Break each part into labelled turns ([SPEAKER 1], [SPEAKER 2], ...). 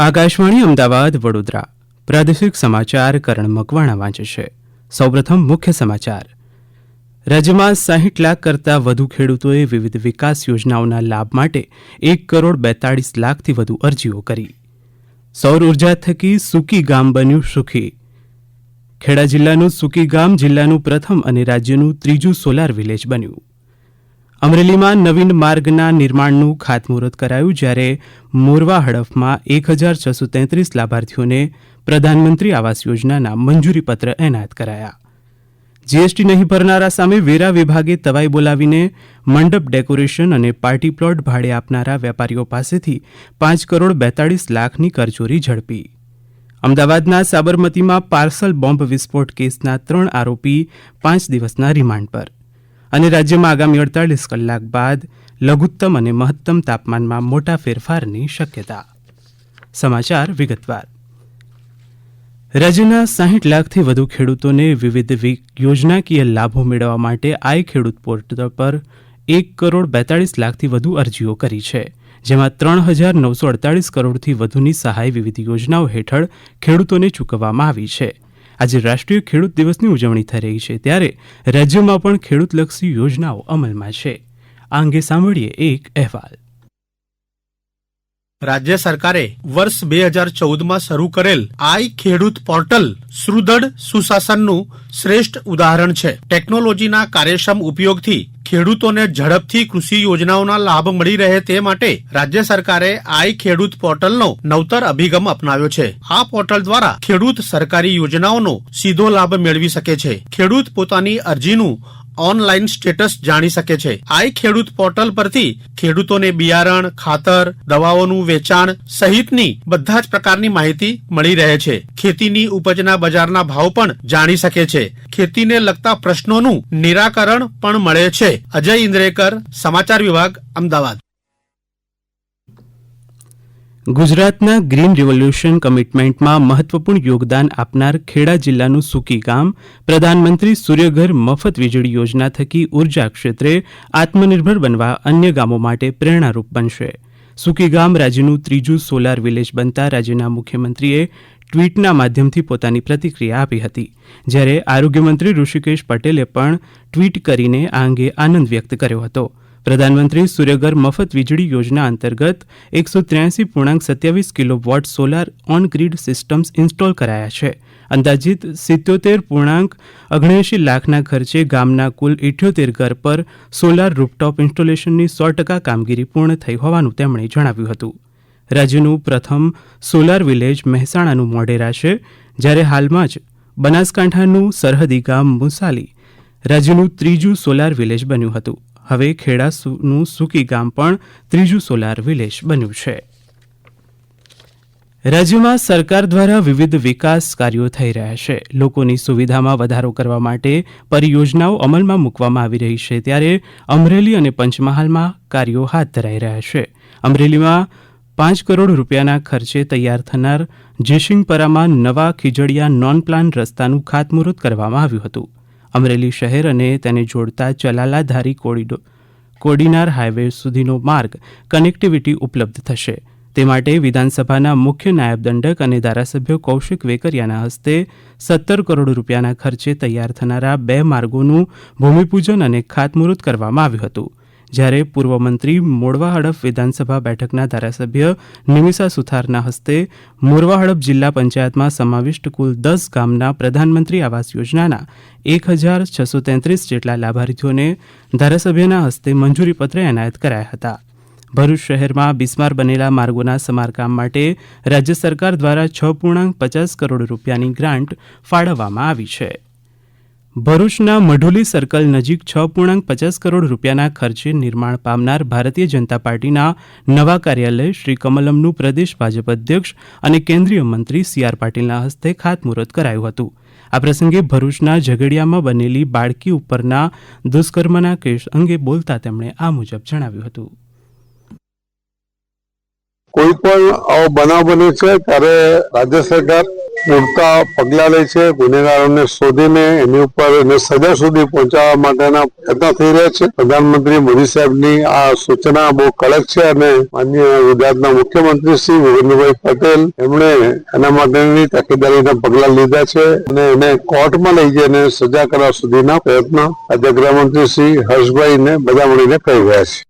[SPEAKER 1] આકાશવાણી અમદાવાદ, વડોદરા. પ્રાદેશિક સમાચાર કરણ મકવાણા વાંચે છે. સૌપ્રથમ મુખ્ય સમાચાર. રાજ્યમાં સાહીઠ લાખ કરતાં વધુ ખેડૂતોએ વિવિધ વિકાસ યોજનાઓના લાભ માટે એક કરોડ બેતાળીસ લાખથી વધુ અરજીઓ કરી. સૌર ઊર્જા થકી સુકી ગામ બન્યું સુખી. ખેડા જિલ્લાનું સુકી ગામ જિલ્લાનું પ્રથમ અને રાજ્યનું ત્રીજું સોલાર વિલેજ બન્યું. અમરેલીમાં નવીન માર્ગના નિર્માણનું ખાતમુહૂર્ત કરાયું, જ્યારે મોરવા હડફમાં એક હજાર છસો તેત્રીસ લાભાર્થીઓને પ્રધાનમંત્રી આવાસ યોજનાના મંજૂરીપત્ર એનાયત કરાયા. જીએસટી નહીં ભરનારા સામે વેરા વિભાગે તવાઈ બોલાવીને મંડપ ડેકોરેશન અને પાર્ટી પ્લોટ ભાડે આપનારા વેપારીઓ પાસેથી પાંચ કરોડ બેતાળીસ લાખની કરચોરી ઝડપી. અમદાવાદના સાબરમતીમાં પાર્સલ બોમ્બ વિસ્ફોટ કેસના ત્રણ આરોપી પાંચ દિવસના રિમાન્ડ પર. અને રાજ્યમાં આગામી અડતાલીસ કલાક બાદ લઘુત્તમ અને મહત્તમ તાપમાનમાં મોટા ફેરફારની શક્યતા. સમાચાર વિગતવાર. રાજ્યના સાહીઠ લાખથી વધુ ખેડૂતોને વિવિધ યોજનાકીય લાભો મેળવવા માટે આઈ ખેડૂત પોર્ટલ પર એક કરોડ બેતાળીસ લાખથી વધુ અરજીઓ કરી છે, જેમાં ત્રણ હજાર નવસો અડતાળીસ કરોડથી વધુની સહાય વિવિધ યોજનાઓ હેઠળ ખેડૂતોને ચૂકવવામાં આવી છે. આજે રાષ્ટ્રીય ખેડૂત દિવસની ઉજવણી થઈ રહી છે ત્યારે રાજ્યમાં પણ ખેડૂતલક્ષી યોજનાઓ અમલમાં છે. આ અંગે સાંભળીએ એક અહેવાલ.
[SPEAKER 2] રાજ્ય સરકારે વર્ષ બે હજાર ચૌદમાં શરૂ કરેલ આઈ ખેડૂત પોર્ટલ સુદૃઢ સુશાસનનું શ્રેષ્ઠ ઉદાહરણ છે. ટેકનોલોજીના કાર્યક્ષમ ઉપયોગથી ખેડૂતોને ઝડપથી કૃષિ યોજનાઓના લાભ મળી રહે તે માટે રાજ્ય સરકારે આઈ ખેડૂત પોર્ટલનો નવતર અભિગમ અપનાવ્યો છે. આ પોર્ટલ દ્વારા ખેડૂત સરકારી યોજનાઓનો સીધો લાભ મેળવી શકે છે. ખેડૂત પોતાની અરજીનું ઓનલાઈન સ્ટેટસ જાણી શકે છે. આઈ ખેડૂત પોર્ટલ પરથી ખેડૂતોને બિયારણ, ખાતર, દવાઓનું વેચાણ સહિતની બધા જ પ્રકારની માહિતી મળી રહે છે. ખેતીની ઉપજના બજારના ભાવ પણ જાણી શકે છે. ખેતીને લગતા પ્રશ્નોનું નિરાકરણ પણ મળે છે. અજય ઇન્દ્રેકર, સમાચાર વિભાગ, અમદાવાદ.
[SPEAKER 1] ગુજરાતના ગ્રીન રિવોલ્યુશન કમિટમેન્ટમાં મહત્વપૂર્ણ યોગદાન આપનાર ખેડા જિલ્લાનું સુકી ગામ, પ્રધાનમંત્રી સૂર્યઘર મફત વીજળી યોજના થકી ઊર્જા ક્ષેત્રે આત્મનિર્ભર બનવા અન્ય ગામો માટે પ્રેરણારૂપ બનશે. સુકી ગામ રાજ્યનું ત્રીજું સોલાર વિલેજ બનતા રાજ્યના મુખ્યમંત્રીએ ટ્વીટના માધ્યમથી પોતાની પ્રતિક્રિયા આપી હતી. જ્યારે આરોગ્યમંત્રી ઋષિકેશ પટેલે પણ ટ્વીટ કરીને આ અંગે આનંદ વ્યક્ત કર્યો હતો. પ્રધાનમંત્રી સૂર્યઘર મફત વીજળી યોજના અંતર્ગત એકસો ત્ર્યાસી પૂર્ણાંક સત્યાવીસ kilo watt solar on grid systems install કરાયા છે. અંદાજિત સિત્યોતેર પૂર્ણાંક ઓગણએંશી લાખના ખર્ચે ગામના કુલ ઇઠ્યોતેર ઘર પર સોલાર રૂપટોપ ઇન્સ્ટોલેશનની સો ટકા કામગીરી પૂર્ણ થઈ હોવાનું તેમણે જણાવ્યું હતું. રાજ્યનું પ્રથમ સોલાર વિલેજ મહેસાણાનું મોઢેરા છે, જ્યારે હાલમાં જ બનાસકાંઠાનું સરહદી ગામ મુસાલી રાજ્યનું ત્રીજું સોલાર વિલેજ બન્યું હતું. હવે ખેડાનું સુકી ગામ પણ ત્રીજું સોલાર વિલેજ બન્યું છે. રાજ્યમાં સરકાર દ્વારા વિવિધ વિકાસ કાર્યો થઈ રહ્યા છે. લોકોની સુવિધામાં વધારો કરવા માટે પરિયોજનાઓ અમલમાં મૂકવામાં આવી રહી છે. ત્યારે અમરેલી અને પંચમહાલમાં કાર્યો હાથ ધરાઈ રહ્યા છે. અમરેલીમાં પાંચ કરોડ રૂપિયાના ખર્ચે તૈયાર થનાર જેશિંગપરામાં નવા ખીજડીયા નોન પ્લાન રસ્તાનું ખાતમુહૂર્ત કરવામાં આવ્યું હતું. અમરેલી શહેર અને તેને જોડતા ચલાલાધારી કોરિડોર કોડીનાર હાઈવે સુધીનો માર્ગ કનેક્ટિવિટી ઉપલબ્ધ થશે. તે માટે વિધાનસભાના મુખ્ય નાયબ દંડક અને ધારાસભ્ય કૌશિક વેકરિયાના હસ્તે સત્તર કરોડ રૂપિયાના ખર્ચે તૈયાર થનારા બે માર્ગોનું ભૂમિપૂજન અને ખાતમુહૂર્ત કરવામાં આવ્યું હતું. જ્યારે પૂર્વ મંત્રી મોડવા હડફ વિધાનસભા બેઠકના ધારાસભ્ય નિમિષા સુથારના હસ્તે મોરવા હડફ જિલ્લા પંચાયતમાં સમાવિષ્ટ કુલ દસ ગામના પ્રધાનમંત્રી આવાસ યોજનાના એક હજાર છસો તેત્રીસ જેટલા લાભાર્થીઓને ધારાસભ્યના હસ્તે મંજૂરીપત્ર એનાયત કરાયા હતા. ભરૂચ શહેરમાં બિસ્માર બનેલા માર્ગોના સમારકામ માટે રાજ્ય સરકાર દ્વારા છ પૂર્ણાંક પચાસ કરોડ રૂપિયાની ગ્રાન્ટ ફાળવવામાં આવી છે. ભરૂચના મઢુલી સર્કલ નજીક છ પૂર્ણાંક પચાસ કરોડ રૂપિયાના ખર્ચે નિર્માણ પામનાર ભારતીય જનતા પાર્ટીના નવા કાર્યાલય શ્રી કમલમનું પ્રદેશ ભાજપ અધ્યક્ષ અને કેન્દ્રીય મંત્રી સી આર પાટીલના હસ્તે ખાતમુહૂર્ત કરાયું હતું. આ પ્રસંગે ભરૂચના ઝઘડિયામાં બનેલી બાળકી ઉપરના દુષ્કર્મના કેસ અંગે બોલતા તેમણે આ મુજબ જણાવ્યું હતું.
[SPEAKER 3] કોઈ પણ આવો બનાવ બને છે, ત્યારે રાજ્ય સરકાર પૂરતા પગલા લે છે, ગુનેગારોને શોધીને એની ઉપર એને સજા સુધી પહોંચાડવા માટેના પ્રયત્ન થઈ રહ્યા છે. પ્રધાનમંત્રી મોદી સાહેબની આ સૂચના બહુ કડક છે અને માન્ય ગુજરાતના મુખ્યમંત્રી શ્રી વિરેન્દ્રભાઈ પટેલ એમણે એના માટેની તકેદારીના પગલા લીધા છે અને એને કોર્ટમાં લઈ જઈને સજા કરવા સુધીના પ્રયત્ન આજે ગૃહમંત્રી શ્રી હર્ષભાઈને બધા મળીને કરી રહ્યા છે.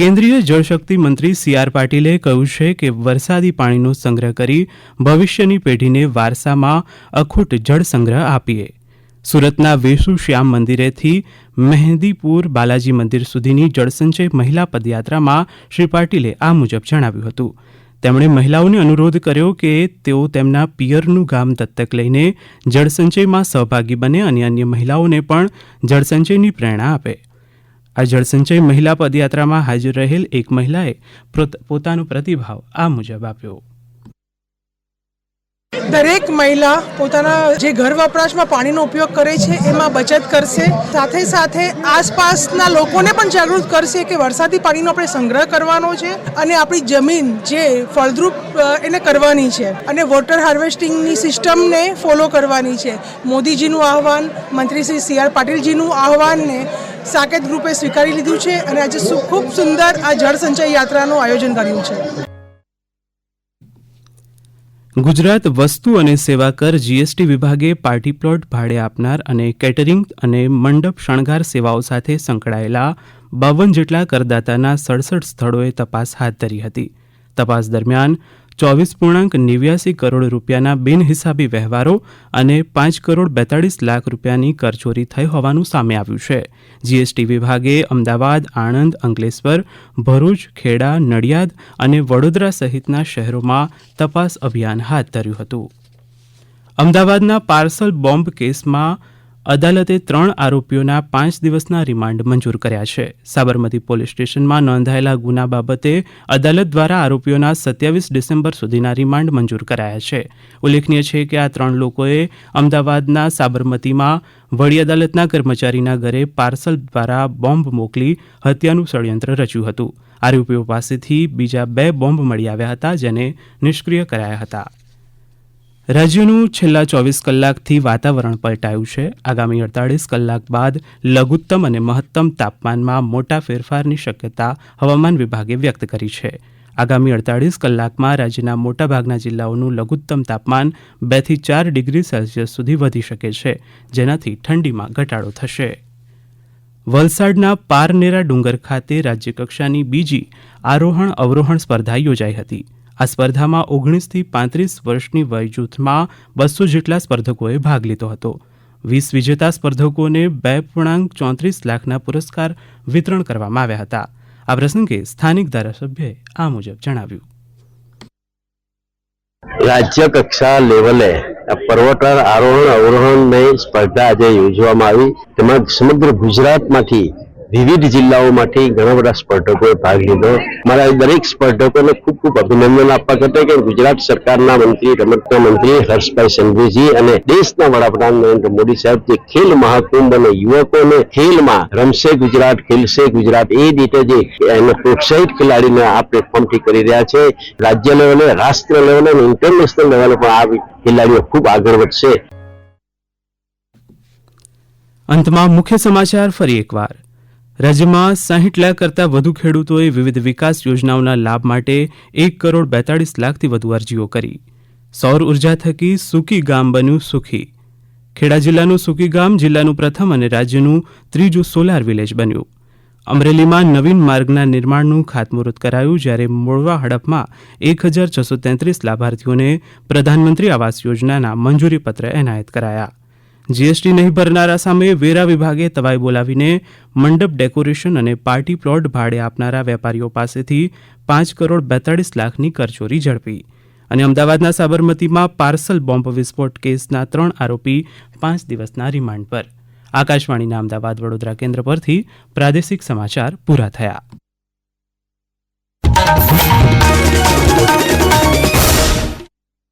[SPEAKER 1] કેન્દ્રીય જળશક્તિ મંત્રી સી આર પાટીલે કહ્યું છે કે વરસાદી પાણીનો સંગ્રહ કરી ભવિષ્યની પેઢીને વારસામાં અખૂટ જળ સંગ્રહ આપીએ. સુરતના વેસુ શ્યામ મંદિરેથી મહેંદીપુર બાલાજી મંદિર સુધીની જળસંચય મહિલા પદયાત્રામાં શ્રી પાટીલે આ મુજબ જણાવ્યું હતું. તેમણે મહિલાઓને અનુરોધ કર્યો કે તેઓ તેમના પિયરનું ગામ દત્તક લઈને જળસંચયમાં સહભાગી બને અને અન્ય મહિલાઓને પણ જળસંચયની પ્રેરણા આપે. આ જળસંચય મહિલા પદયાત્રામાં હાજર રહેલ એક મહિલાએ પોતાનો પ્રતિભાવ આ મુજબ આપ્યો.
[SPEAKER 4] દરેક મહિલા પોતાના જે ઘર વપરાશમાં પાણીનો ઉપયોગ કરે છે, એમાં બચત કરશે. સાથે સાથે આસપાસના લોકોને પણ જાગૃત કરશે કે વરસાદી પાણીનો આપણે સંગ્રહ કરવાનો છે અને આપણી જમીન જે ફળદ્રુપ એને કરવાની છે અને વોટર હાર્વેસ્ટિંગની સિસ્ટમને ફોલો કરવાની છે. મોદીજીનું આહવાન, મંત્રી શ્રી સી આર પાટીલજીનું આહવાનને સાકેત ગ્રુપે સ્વીકારી લીધું છે અને આજે ખૂબ સુંદર આ જળ સંચય યાત્રાનું આયોજન કર્યું છે.
[SPEAKER 1] ગુજરાત વસ્તુ અને સેવા કર જીએસટી વિભાગે પાર્ટી પ્લોટ ભાડે આપનાર અને કેટરિંગ અને મંડપ શણગાર સેવાઓ સાથે સંકળાયેલા બાવન જેટલા કરદાતાના સડસઠ સ્થળોએ તપાસ હાથ ધરી હતી. તપાસ દરમિયાન ચોવીસ પૂર્ણાંક નેવ્યાસી કરોડ રૂપિયાના બિનહિસાબી વ્યવહારો અને પાંચ કરોડ બેતાળીસ લાખ રૂપિયાની કરચોરી થઈ હોવાનું સામે આવ્યું છે. જીએસટી વિભાગે અમદાવાદ, આણંદ, અંકલેશ્વર, ભરૂચ, ખેડા, નડિયાદ અને વડોદરા સહિતના શહેરોમાં તપાસ અભિયાન હાથ ધર્યું હતું. અમદાવાદના પાર્સલ બોમ્બ કેસમાં અદાલતે ત્રણ આરોપીઓના પાંચ દિવસના રિમાન્ડ મંજૂર કર્યા છે. સાબરમતી પોલીસ સ્ટેશનમાં નોંધાયેલા ગુના બાબતે અદાલત દ્વારા આરોપીઓના સત્યાવીસ ડિસેમ્બર સુધીના રિમાન્ડ મંજૂર કરાયા છે. ઉલ્લેખનીય છે કે આ ત્રણ લોકોએ અમદાવાદના સાબરમતીમાં વડી અદાલતના કર્મચારીના ઘરે પાર્સલ દ્વારા બોમ્બ મોકલી હત્યાનું ષડયંત્ર રચ્યું હતું. આરોપીઓ પાસેથી બીજા બે બોમ્બ મળી આવ્યા હતા, જેને નિષ્ક્રિય કરાયા હતા. રાજ્યનું છેલ્લા ચોવીસ કલાકથી વાતાવરણ પલટાયું છે. આગામી અડતાળીસ કલાક બાદ લઘુત્તમ અને મહત્તમ તાપમાનમાં મોટા ફેરફારની શક્યતા હવામાન વિભાગે વ્યક્ત કરી છે. આગામી અડતાળીસ કલાકમાં રાજ્યના મોટાભાગના જિલ્લાઓનું લઘુત્તમ તાપમાન બેથી ચાર ડિગ્રી સેલ્સિયસ સુધી વધી શકે છે, જેનાથી ઠંડીમાં ઘટાડો થશે. વલસાડના પારનેરા ડુંગર ખાતે રાજ્યકક્ષાની બીજી આરોહણ અવરોહણ સ્પર્ધા યોજાઈ હતી. આ સ્પર્ધામાં ઓગણીસથી પાંત્રીસ વર્ષની વય જૂથમાં બસો જેટલા સ્પર્ધકોએ ભાગ લીધો હતો. વીસ વિજેતા સ્પર્ધકોને બે પૂર્ણાંક ચોત્રીસ લાખના પુરસ્કાર વિતરણ કરવામાં આવ્યા હતા. આ પ્રસંગે સ્થાનિક ધારાસભ્યએ આ મુજબ જણાવ્યું.
[SPEAKER 5] રાજ્ય કક્ષા લેવલે પર્વતર આરોહણ અવરોહણની સ્પર્ધા આજે યોજવામાં આવી. તેમાં સમગ્ર ગુજરાતમાંથી વિવિધ જિલ્લાઓમાંથી ઘણા બધા સ્પર્ધકોએ ભાગ લીધો. મારા દરેક સ્પર્ધકોને ખૂબ ખૂબ અભિનંદન આપવા કરતા કે ગુજરાત સરકારના મંત્રી રમતના મંત્રી હર્ષભાઈ સંઘવીજી અને દેશના વડાપ્રધાન નરેન્દ્ર મોદી સાહેબ જે ખેલ મહાકુંભ અને યુવકોને ખેલમાં રમશે ગુજરાત, ખેલશે ગુજરાત, એ રીતે જે એને પ્રોત્સાહિત ખેલાડીને આ પ્લેટફોર્મથી કરી રહ્યા છે. રાજ્ય લેવલે, રાષ્ટ્ર લેવલે અને ઇન્ટરનેશનલ લેવલે પણ આ ખેલાડીઓ ખૂબ આગળ વધશે.
[SPEAKER 1] અંતમાં મુખ્ય સમાચાર ફરી એકવાર. રાજ્યમાં સાહીઠ લાખ કરતાં વધુ ખેડૂતોએ વિવિધ વિકાસ યોજનાઓના લાભ માટે એક કરોડ બેતાળીસ લાખથી વધુ અરજીઓ કરી. સૌર ઊર્જા થકી સુકી ગામ બન્યું સુખી. ખેડા જિલ્લાનું સુકી ગામ જિલ્લાનું પ્રથમ અને રાજ્યનું ત્રીજું સોલાર વિલેજ બન્યું. અમરેલીમાં નવીન માર્ગના નિર્માણનું ખાતમુહૂર્ત કરાયું, જ્યારે મોળવા હડપમાં એક હજાર છસો તેત્રીસ લાભાર્થીઓને પ્રધાનમંત્રી આવાસ યોજનાના મંજૂરીપત્ર એનાયત કરાયા. જીએસટી નહીં ભરનારા સામે વેરા વિભાગે તવાઈ બોલાવીને મંડપ ડેકોરેશન અને પાર્ટી પ્લોટ ભાડે આપનારા વેપારીઓ પાસેથી પાંચ કરોડ બેતાળીસ લાખની કરચોરી ઝડપી. અને અમદાવાદના સાબરમતીમાં પાર્સલ બોમ્બ વિસ્ફોટ કેસના ત્રણ આરોપી પાંચ દિવસના રિમાન્ડ પર. આકાશવાણીના અમદાવાદ વડોદરા કેન્દ્ર પરથી પ્રાદેશિક સમાચાર પૂરા થયા.